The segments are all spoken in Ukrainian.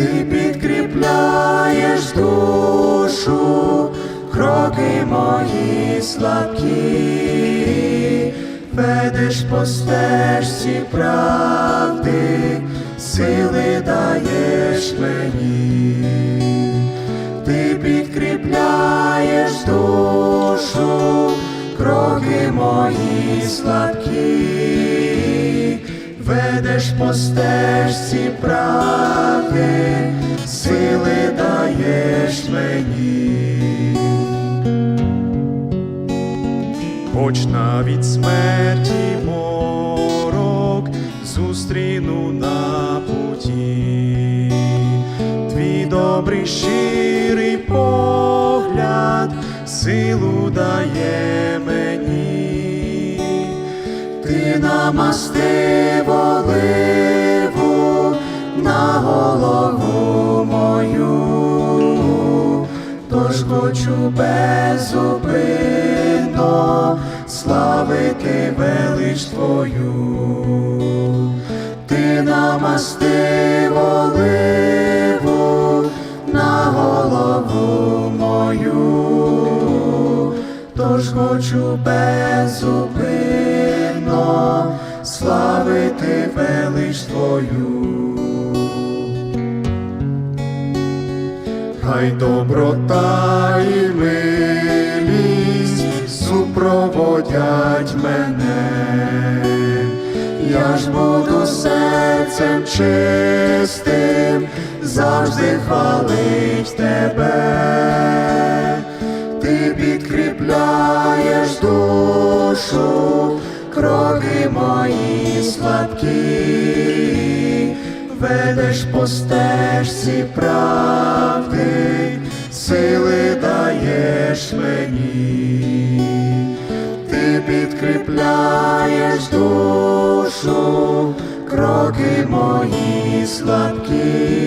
ти підкріпляєш душу, кроки мої слабкі, ведеш по стежці правди, сили даєш мені, ти підкріпляєш душу, кроки мої слабкі ведеш по стежці правди, сили даєш мені. Хоч навіть смерті морок зустріну на путі, твій добрий щирий погляд силу дає мені, ти намастив оливу на голову мою, тож хочу безупинно славити велич Твою, ти намастив оливу на голову мою, тож хочу безупинно велич Хай доброта і милість супроводять мене, я ж буду серцем чистим, завжди хвалить тебе, ти підкріпляєш душу, кроки мої слабкі, ведеш по стежці правди, сили даєш мені, ти підкріпляєш душу, кроки мої слабкі.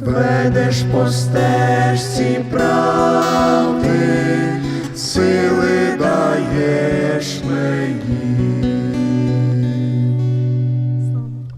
Ведеш по стежці правди,